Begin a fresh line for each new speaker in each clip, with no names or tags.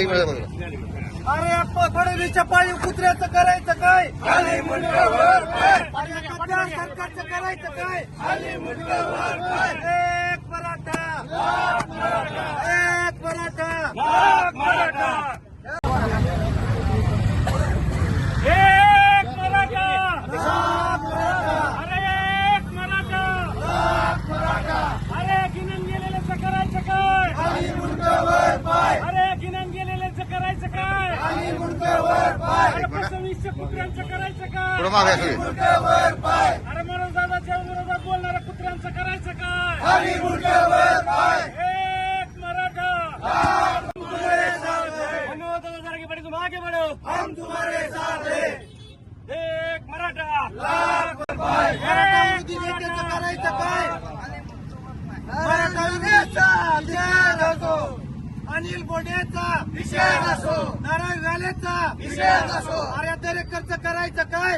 एक मिनिट बघा
अरे अप्पा फडणवीसच्या पाळीव कुत्र्याचं करायचं काय? अरे कट्टा सरकारचं करायचं काय? एक मराठा एक मराठा
एक मराठा अरे एक मराठा अरे गिनून गेलेल्याचं करायचं काय अरे गिनून गेलेल्याचं करायचं काय अरे फसवणीच्या कुत्र्यांचं करायचं काय
पुढे मागे सगळे
अरे म्हणून दादाच्या विरोधात बोलणाऱ्या कुत्र्यांचं करायचं काय एक मराठा. मनोज दादा जरा आगे बढ़ो. हम तुम्हारे साथ हैं. एक मराठा.
मराठा करायचं काय मराठा विरोधीचा निषेध असो बोंडेचा निषेध असो नारायण रालेचा निषेध असो. अरे दरेकरचं करायचं काय?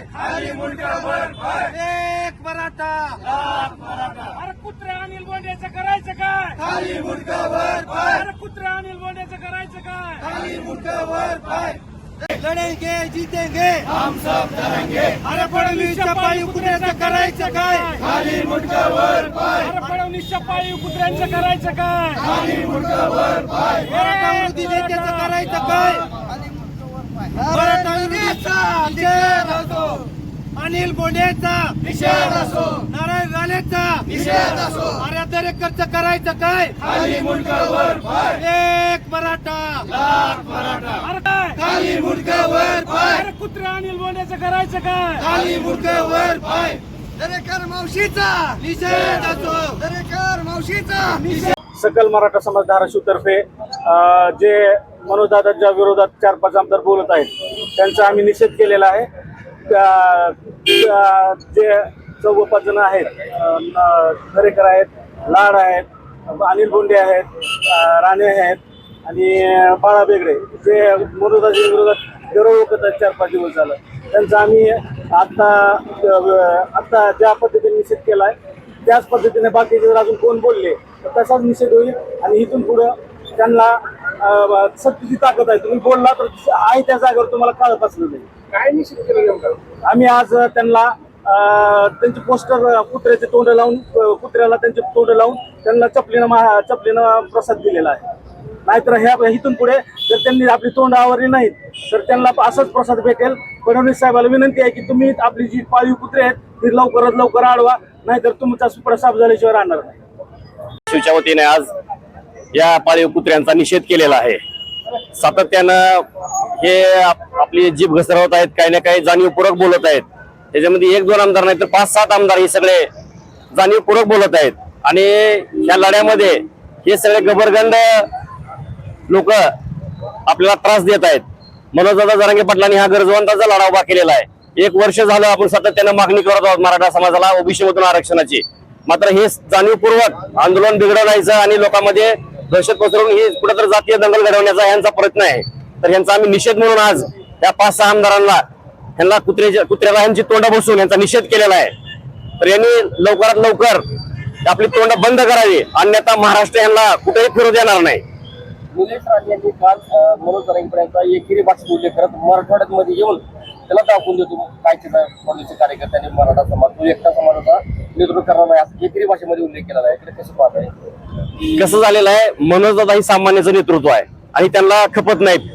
एक मराठा
अरे कुत्र्या अनिल बोंड्याचं करायचं काय?
खाली मुंडकावर पाय
अरे कुत्र्या अनिल बोंड्याचं करायचं काय?
खाली मुंडकावर पाय लढेंगे जीतेंगे हम सब लढेंगे अरे फडणवीसच्या पायी कुत्र्याचं करायचं काय? खाली मुंडकावर पाय
पायी कुत्र्यांचं करायचं काय?
मराठा नेत्याचं करायचं काय? मराठा अनिल बोंडेचा निषेध असो. नारायण रालेचा निषेध असो. अरे दरेकरचं करायचं काय? खाली मुंडकावर एक मराठा.
अरे काय?
खाली मुंडकावर पाय.
अनिल बोंड्याचं करायचं काय?
खाली मुंडकावर पाय. दरेकर मावशीचा. निषेध असो. दरेकर
सकल मराठा समाज धाराशिवतर्फे जे मनोजदादांच्या विरोधात चार पाच आमदार बोलत आहेत त्यांचा आम्ही निषेध केलेला आहे. त्या- जे चौघ पाच जण आहेत खरेकर आहेत लाड आहेत अनिल बोंडे आहेत राणे आहेत आणि बाळा बेगडे जे मनोजदाच्या विरोधात गौरव होत आहेत चार पाच दिवस झालं. त्यांचा आम्ही आत्ता आत्ता ज्या पद्धतीने निषेध केला आहे त्याच पद्धतीने बाकीचे जर अजून कोण बोलले तर तसाच निषेध होईल आणि इथून पुढं त्यांना सत्तेची ताकद आहे. तुम्ही बोलला तर आहे त्या जागेवर तुम्हाला काळत असलं नाही.
काय निश्चित केलं
आम्ही आज त्यांना त्यांचे पोस्टर कुत्र्याचे तोंड लावून कुत्र्याला त्यांचे तोंड लावून त्यांना चपलीनं मा चपलीनं प्रसाद दिलेला आहे. नाहीतर ह्या इथून पुढे जर त्यांनी आपली तोंड आवरली नाहीत तर त्यांना असाच प्रसाद भेटेल. फडणवीस साहेबाला विनंती आहे की तुम्ही आपली जी पाळीव कुत्रे आहेत ती लवकरात लवकर आडवा. नाहीतर तुमचा प्रसाद झाल्याशिवाय राहणार नाही.
शिवच्या वतीने आज या पाळीव कुत्र्यांचा निषेध केलेला आहे. सातत्यानं हे आप- आपली जीभ घसरवत आहेत काही ना काही जाणीवपूर्वक बोलत आहेत. त्याच्यामध्ये एक दोन आमदार नाही तर पाच सात आमदार हे सगळे जाणीवपूर्वक बोलत आहेत. आणि या लढ्यामध्ये हे सगळे गबरगंड लोक आपल्याला त्रास देत आहेत. मनोजदादा जरांगे पाटलांनी हा गरजवंताचा लढा उभा केलेला आहे. एक वर्ष झालं आपण सातत्यानं मागणी करत आहोत मराठा समाजाला ओबीसी मधून आरक्षणाची. मात्र हे जाणीवपूर्वक आंदोलन बिघडवण्याचं आणि लोकांमध्ये दहशत पसरवून हे कुठेतरी जातीय दंगल घडवण्याचा यांचा प्रयत्न आहे. तर यांचा आम्ही निषेध म्हणून आज त्या पाच सहा आमदारांना यांना कुत्र्याच्या कुत्र्याला यांची तोंड बसून यांचा निषेध केलेला आहे. तर यांनी लवकरात लवकर आपली तोंड बंद करावी. अन्यथा महाराष्ट्र यांना कुठेही फिरू देणार नाही.
निलेश राज यांनी काल मनोज जरांगेपर्यंत एकेरी भाषेत उल्लेख करत मराठवाड्यामध्ये येऊन त्याला दाखवून देतो काय त्याचा काँग्रेसचे कार्यकर्त्यांनी मराठा समाज तो एकटा समाजाचा नेतृत्व करणार नाही. असं भाषेमध्ये उल्लेख केलेला आहे इकडे कसं पाहत आहे
कसं झालेलं आहे? मनोजदादा ही सामान्याचं नेतृत्व आहे. आणि त्यांना खपत नाहीत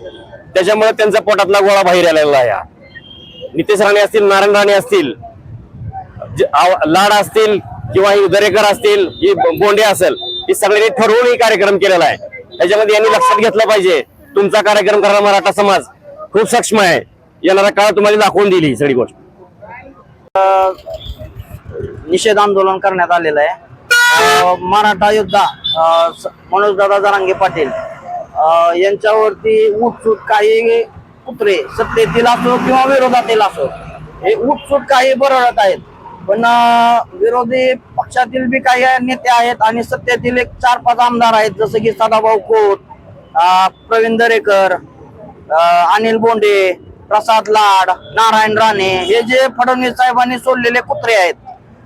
त्याच्यामुळे त्यांचा पोटातला गोळा बाहेर आलेला आहे नितेश राणे असतील नारायण राणे असतील जे- लाड असतील किंवा ही दरेकर असतील ही बोंडे असेल ही सगळ्यांनी ठरवून ही कार्यक्रम केलेला आहे. त्याच्यामध्ये यांनी लक्षात घेतलं पाहिजे. तुमचा कार्यक्रम करणारा मराठा समाज खूप सक्षम आहे. येणारा काळ तुम्हाला दाखवून दिली ही सगळी गोष्ट.
निषेध आंदोलन करण्यात आलेलं आहे. अं, मराठा योद्धा स- मनोजदादा जरांगे पाटील अं, यांच्यावरती उठसूट काही कुत्रे सत्तेतील असो किंवा विरोधातील असो हे उठसूट काही बरळत आहेत. पण अं, विरोधी पक्षातील बी काही नेते आहेत आणि सत्तेतील एक चार पाच आमदार आहेत जसं की सदाभाऊ खोत अं, प्रवीण दरेकर अं, अनिल बोंडे प्रसाद लाड नारायण राणे हे जे फडणवीस साहेबांनी सोडलेले कुत्रे आहेत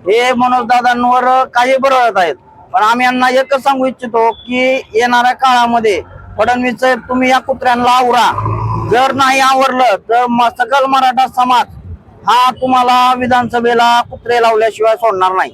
हे मनोजदादांवर काही बरळत आहेत. पण आम्ही यांना एकच सांगू इच्छितो की येणाऱ्या काळामध्ये फडणवीस साहेब तुम्ही या कुत्र्यांना आवरा. जर नाही आवरलं तर सकल मराठा समाज हा तुम्हाला विधानसभेला कुत्रे लावल्याशिवाय सोडणार नाही.